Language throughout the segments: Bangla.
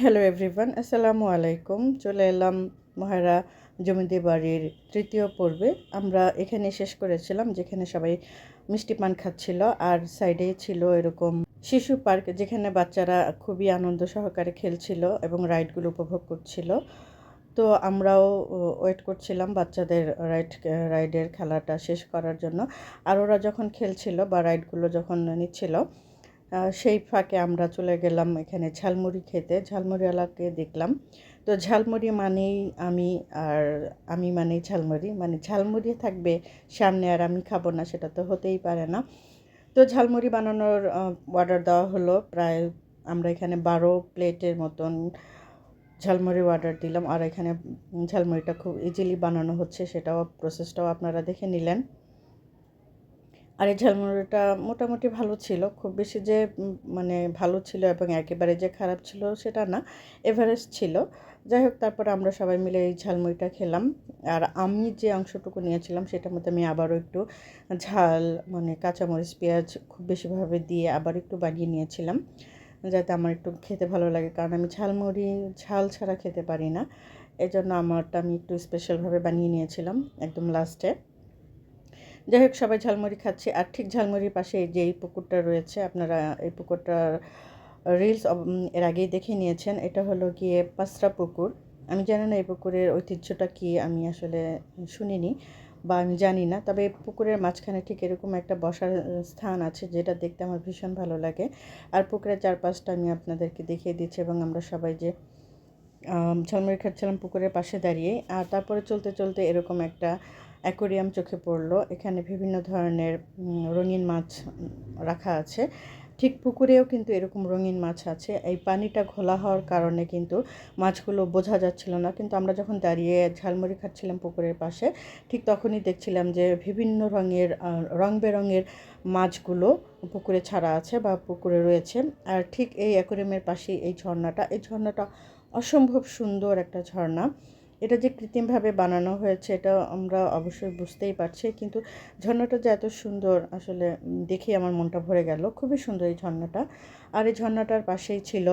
হ্যালো এভরিওয়ান আসসালামু আলাইকুম চলে এলাম মহারা জমিদি বাড়ির তৃতীয় পর্বে। আমরা এখানে শেষ করেছিলাম, যেখানে সবাই মিষ্টি পান খাচ্ছিল, আর সাইডে ছিল এরকম শিশু পার্ক, যেখানে বাচ্চারা খুবই আনন্দ সহকারে খেলছিল এবং রাইডগুলো উপভোগ করছিল। তো আমরাও ওয়েট করছিলাম বাচ্চাদের রাইড, রাইডের খেলাটা শেষ করার জন্য। আর ওরা যখন খেলছিল বা রাইডগুলো যখন নিচ্ছিল সেই ফাঁকে আমরা চলে গেলাম এখানে ঝালমুড়ি খেতে। ঝালমুড়িওয়ালাকে দেখলাম। তো ঝালমুড়ি মানেই আমি আর আমি মানেই ঝালমুড়ি। মানে ঝালমুড়ি থাকবে সামনে আর আমি খাব না, সেটা তো হতেই পারে না। তো ঝালমুড়ি বানানোর অর্ডার দেওয়া হলো। প্রায় আমরা এখানে বারো প্লেটের মতন ঝালমুড়ি অর্ডার দিলাম। আর এখানে ঝালমুড়িটা খুব ইজিলি বানানো হচ্ছে, সেটাও প্রসেসটাও আপনারা দেখে নিলেন। আর এই ঝালমুড়িটা মোটামুটি ভালো ছিল। খুব বেশি যে মানে ভালো ছিল এবং একেবারে যে খারাপ ছিল সেটা না, এভারেস্ট ছিল। যাই হোক, তারপর আমরা সবাই মিলে এই ঝালমুড়িটা খেলাম। আর আমি যে অংশটুকু নিয়েছিলাম সেটার মধ্যে আমি আবারও একটু ঝাল মানে কাঁচামরিচ, পেঁয়াজ খুব বেশিভাবে দিয়ে আবার একটু বানিয়ে নিয়েছিলাম। যাতে আমার একটু খেতে ভালো লাগে। কারণ আমি ঝালমুড়ি, ঝাল ছাড়া খেতে পারি না। এজন্য আমারটা আমি একটু স্পেশালভাবে বানিয়ে নিয়েছিলাম একদম লাস্টে যাই হোক সবাই ঝালমুড়ি খাচ্ছি। আর ঠিক ঝালমুড়ির পাশে যে এই পুকুরটা রয়েছে, আপনারা এই পুকুরটার রিলস এর আগেই দেখে নিয়েছেন, এটা হলো গিয়ে পাঁচরা পুকুর। আমি জানি না এই পুকুরের ঐতিহ্যটা কি, আমি আসলে শুনিনি বা আমি জানি না। তবে পুকুরের মাঝখানে ঠিক এরকম একটা বসার স্থান আছে, যেটা দেখতে আমার ভীষণ ভালো লাগে। আর পুকুরের চারপাশটা আমি আপনাদেরকে দেখিয়ে দিচ্ছি এবং আমরা সবাই যে ঝালমুড়ি খাচ্ছিলাম পুকুরের পাশে দাঁড়িয়ে। আর তারপরে চলতে চলতে এরকম একটা অ্যাকোরিয়াম চোখে পড়ল। এখানে বিভিন্ন ধরনের রঙিন মাছ রাখা আছে। ঠিক পুকুরেও কিন্তু এরকম রঙিন মাছ আছে। এই পানিটা ঘোলা হওয়ার কারণে কিন্তু মাছগুলো বোঝা যাচ্ছিল না। কিন্তু আমরা যখন দাঁড়িয়ে ঝালমুড়ি খাচ্ছিলাম পুকুরের পাশে, ঠিক তখনই দেখছিলাম যে বিভিন্ন রঙের রং বেরঙের মাছগুলো পুকুরে ছাড়া আছে বা পুকুরে রয়েছে। আর ঠিক এই অ্যাকোরিয়ামের পাশেই এই ঝর্ণাটা। এই ঝর্ণাটা অসম্ভব সুন্দর একটা ঝর্ণা। এটা যে কৃত্রিমভাবে বানানো হয়েছে, এটা আমরা অবশ্যই বুঝতেই পারছি। কিন্তু ঝর্ণাটা যে এত সুন্দর, আসলে দেখেই আমার মনটা ভরে গেল। খুবই সুন্দর এই ঝর্ণাটা। আর এই ঝর্ণাটার পাশেই ছিল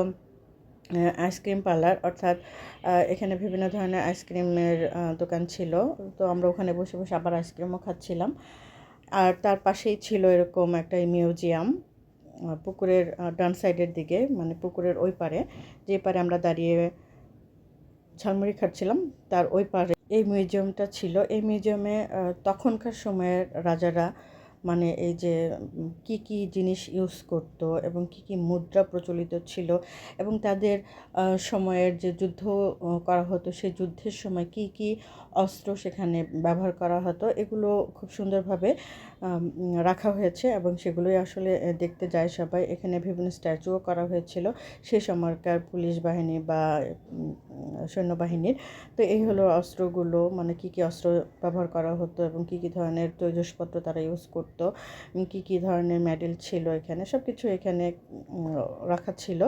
আইসক্রিম পার্লার। অর্থাৎ এখানে বিভিন্ন ধরনের আইসক্রিমের দোকান ছিল। তো আমরা ওখানে বসে বসে আবার আইসক্রিমও খাচ্ছিলাম। আর তার পাশেই ছিল এরকম একটা মিউজিয়াম পুকুরের ডান সাইডের দিকে মানে পুকুরের ওই পারে। যে পারে আমরা দাঁড়িয়ে ঝালমুড়ি খাচ্ছিলাম। তার ওই পারে এই মিউজিয়ামটা ছিল। এই মিউজিয়ামে তখনকার সময়ের রাজারা মানে এই যে কি কি জিনিস ইউজ করতো এবং কি কি মুদ্রা প্রচলিত ছিল এবং তাদের সময়ের যে যুদ্ধ করা হতো, সেই যুদ্ধের সময় কি কি অস্ত্র সেখানে ব্যবহার করা হতো, এগুলো খুব সুন্দরভাবে রাখা হয়েছে এবং সেগুলোই আসলে দেখতে যায় সবাই। এখানে বিভিন্ন স্ট্যাচুও করা হয়েছিল। সেই সময়কার পুলিশ বাহিনী বা সৈন্যবাহিনীর। তো এই হলো অস্ত্রগুলো মানে কি কি অস্ত্র ব্যবহার করা হতো এবং কি কি ধরনের তৈজসপত্র তারা ইউজ করতো। কি কি ধরনের মেডেল ছিল এখানে সব কিছু এখানে রাখা ছিল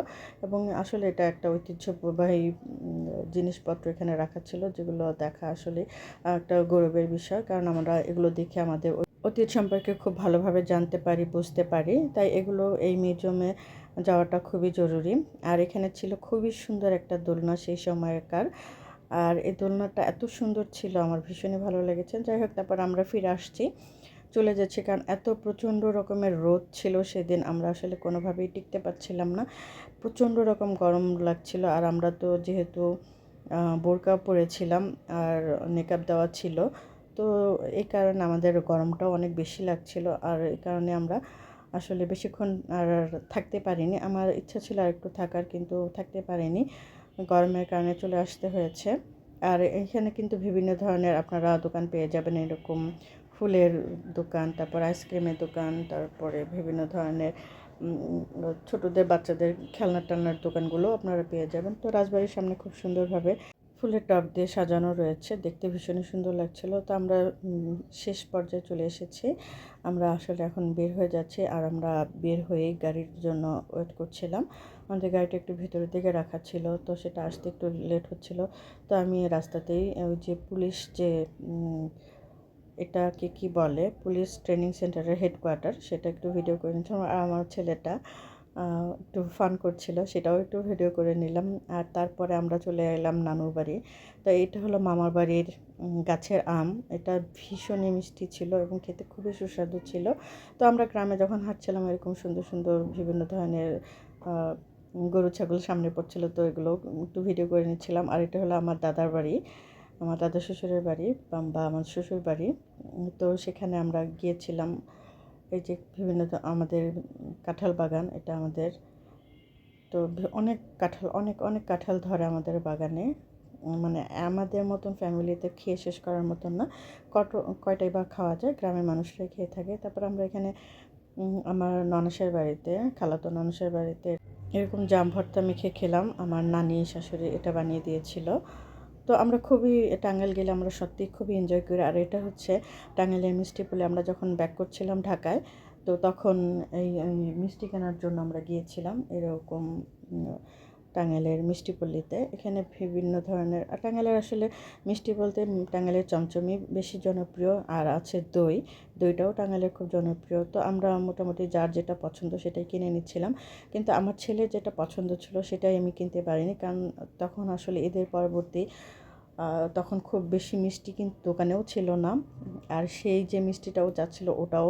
এবং আসলে এটা একটা ঐতিহ্যবাহী জিনিসপত্র এখানে রাখা ছিল যেগুলো দেখা আসলে একটা গৌরবের বিষয় কারণ আমরা এগুলো দেখে আমাদের অতীত সম্পর্কে খুব ভালোভাবে জানতে পারি, বুঝতে পারি। তাই এগুলো এই মিউজিয়ামে যাওয়াটা খুবই জরুরি। আর এখানে ছিল খুবই সুন্দর একটা দোলনা সেই সময়কার। আর এই দোলনাটা এত সুন্দর ছিল, আমার ভীষণই ভালো লেগেছে। যাই হোক, তারপর আমরা ফিরে আসছি। চলে যাচ্ছি, কারণ এত প্রচণ্ড রকমের রোদ ছিল সেদিন আমরা আসলে কোনোভাবেই টিকতে পারছিলাম না। প্রচণ্ড রকম গরম লাগছিল, আর আমরা তো যেহেতু বোরকা পরেছিলাম আর মেকআপ দেওয়া ছিল, তো এই কারণে আমাদের গরমটাও অনেক বেশি লাগছিল, আর এই কারণে আমরা আসলে বেশিক্ষণ আর থাকতে পারিনি। আমার ইচ্ছা ছিল আর একটু থাকার, কিন্তু থাকতে পারিনি। গরমের কারণে চলে আসতে হয়েছে। আর এখানে কিন্তু বিভিন্ন ধরনের আপনারা দোকান পেয়ে যাবেন এরকম ফুলের দোকান, তারপর আইসক্রিমের দোকান, তারপরে বিভিন্ন ধরনের ছোটদের, বাচ্চাদের খেলনা টেলনার দোকানগুলো আপনারা পেয়ে যাবেন। তো রাজবাড়ির সামনে খুব সুন্দরভাবে ফুলের টব দিয়ে সাজানো রয়েছে। দেখতে ভীষণই সুন্দর লাগছিল। তো আমরা শেষ পর্যায়ে চলে এসেছি। আমরা আসলে এখন বের হয়ে যাচ্ছি আর আমরা বের হয়ে গাড়ির জন্য ওয়েট করছিলাম। আমাদের গাড়িটা একটু ভিতরের দিকে রাখা ছিল, তো সেটা আসতে একটু লেট হচ্ছিল। তো আমি রাস্তাতেই, ওই যে পুলিশ যে এটাকে কি বলে? পুলিশ ট্রেনিং সেন্টারের হেডকোয়ার্টার। সেটা একটু ভিডিও করে নিচ্ছিলাম। আর আমার ছেলেটা একটু ফান করছিল। সেটাও একটু ভিডিও করে নিলাম। আর তারপরে আমরা চলে এলাম নানুর বাড়ি। তো এটা হলো মামার বাড়ির গাছের আম। এটা ভীষণই মিষ্টি ছিল এবং খেতে খুবই সুস্বাদু ছিল। তো আমরা গ্রামে যখন হাঁটছিলাম, এরকম সুন্দর সুন্দর বিভিন্ন ধরনের গরু, ছাগল সামনে পড়ছিল, তো এগুলো একটু ভিডিও করে নিচ্ছিলাম। আর এটা হলো আমার দাদার বাড়ি। আমার দাদা শ্বশুরের বাড়ি বা- আমার শ্বশুর বাড়ি। তো সেখানে আমরা গিয়েছিলাম। এই যে বিভিন্ন আমাদের কাঁঠাল বাগান, এটা আমাদের তো অনেক কাঁঠাল, অনেক অনেক কাঁঠাল ধরে আমাদের বাগানে। মানে আমাদের মতন ফ্যামিলিতে খেয়ে শেষ করার মতন না। কত কয়টাই বা খাওয়া যায়, গ্রামের মানুষরাই খেয়ে থাকে। তারপর আমরা এখানে আমার ননসের বাড়িতে, খালাতো ননসের বাড়িতে এরকম জাম ভর্তা মেখে খেলাম। আমার নানি, শাশুড়ি এটা বানিয়ে দিয়েছিল। তো আমরা খুবই টাঙ্গাইল গেলে আমরা সত্যিই খুবই এনজয় করি। আর এটা হচ্ছে টাঙ্গাইলের মিষ্টি পুলে আমরা যখন ব্যাক করছিলাম ঢাকায়, তো তখন এই মিষ্টি কেনার জন্য আমরা গিয়েছিলাম। এরকম টাঙ্গাইলের মিষ্টি পল্লীতে। এখানে বিভিন্ন ধরনের আর টাঙ্গাইলের আসলে মিষ্টি বলতে উম, টাঙ্গাইলের চমচমি বেশি জনপ্রিয় আর আছে দই। দইটাও টাঙ্গাইলের খুব জনপ্রিয়। তো আমরা মোটামুটি যার যেটা পছন্দ সেটাই কিনে নিচ্ছিলাম। কিন্তু আমার ছেলে যেটা পছন্দ ছিল সেটাই আমি কিনতে পারিনি কারণ তখন আসলে ঈদের পরবর্তী তখন খুব বেশি মিষ্টি কিন্তু দোকানেও ছিল না। আর সেই যে মিষ্টিটাও যাচ্ছিল ওটাও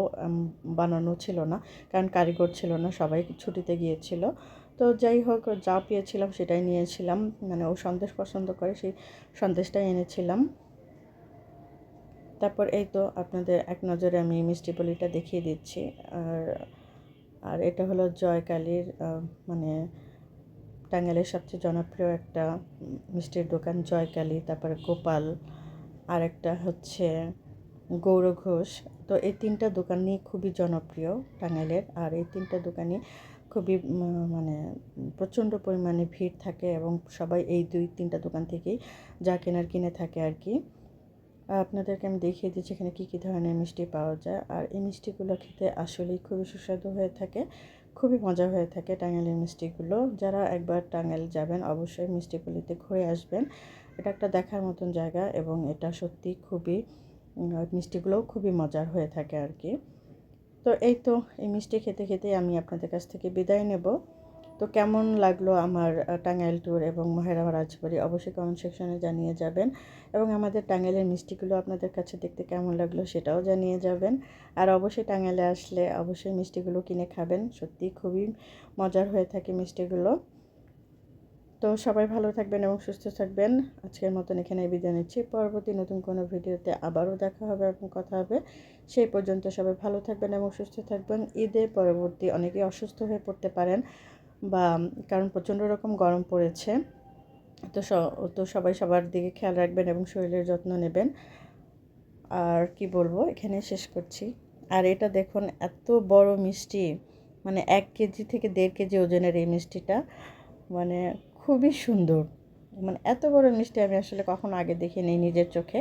বানানো ছিল না কারণ কারিগর ছিল না সবাই ছুটিতে গিয়েছিল। তো যাই হোক যা পেয়েছিলাম সেটাই নিয়েছিলাম। মানে ও সন্দেশ পছন্দ করে, সেই সন্দেশটাই এনেছিলাম। তারপর এই তো আপনাদের এক নজরে আমি মিষ্টি বলিটা দেখিয়ে দিচ্ছি। আর আর এটা হলো জয়কালীর মানে টাঙ্গাইলের সবচেয়ে জনপ্রিয় একটা মিষ্টির দোকান জয়কালী, তারপরে গোপাল আর একটা হচ্ছে গৌর ঘোষ। তো এই তিনটা দোকানই খুবই জনপ্রিয় টাঙ্গাইলের। আর এই তিনটা দোকানই খুবই মানে প্রচণ্ড পরিমাণে ভিড় থাকে এবং সবাই এই দুই, তিনটা দোকান থেকেই যা কেনার কিনে থাকে আর কি। আপনাদেরকে আমি দেখিয়ে দিচ্ছি এখানে কী কী ধরনের মিষ্টি পাওয়া যায়। আর এই মিষ্টিগুলো খেতে আসলেই খুবই সুস্বাদু হয়ে থাকে, খুবই মজা হয়ে থাকে টাঙ্গাইলের মিষ্টিগুলো। যারা একবার টাঙ্গাইল যাবেন, অবশ্যই মিষ্টিগুলিতে ঘুরে আসবেন। এটা একটা দেখার মতন জায়গা এবং এটা সত্যি খুবই মিষ্টিগুলোও খুবই মজার হয়ে থাকে আর কি। তো এই তো, এই মিষ্টি খেতে খেতে আমি আপনাদের কাছ থেকে বিদায় নেব। তো কেমন লাগল আমার টাঙ্গাইল ট্যুর এবং মহেরা রাজবাড়ি অবশ্যই কমেন্ট সেকশনে জানিয়ে যাবেন। এবং আমাদের টাঙ্গাইলের মিষ্টিগুলো আপনাদের কাছে দেখতে কেমন লাগল সেটাও জানিয়ে যাবেন। আর অবশ্যই টাঙ্গাইলে আসলে অবশ্যই মিষ্টিগুলো কিনে খাবেন। সত্যি খুবই মজার হয়ে থাকে মিষ্টিগুলো। তো সবাই ভালো থাকবেন এবং সুস্থ থাকবেন। আজকের মতন এখানে বিদায় নিচ্ছি। পরবর্তী নতুন কোনো ভিডিওতে আবারও দেখা হবে এবং কথা হবে। সেই পর্যন্ত সবাই ভালো থাকবেন এবং সুস্থ থাকবেন। ঈদের পরবর্তী অনেকেই অসুস্থ হয়ে পড়তে পারেন বা, কারণ প্রচণ্ড রকম গরম পড়েছে। তো তো সবাই সবার দিকে খেয়াল রাখবেন এবং শরীরের যত্ন নেবেন। আর কি বলব, এখানে শেষ করছি। আর এটা দেখুন, এত বড় মিষ্টি। মানে এক কেজি থেকে দেড় কেজি ওজনের এই মিষ্টিটা। মানে খুবই সুন্দর। মানে এত বড় মিষ্টি আমি আসলে কখনো আগে দেখিনি নিজের চোখে।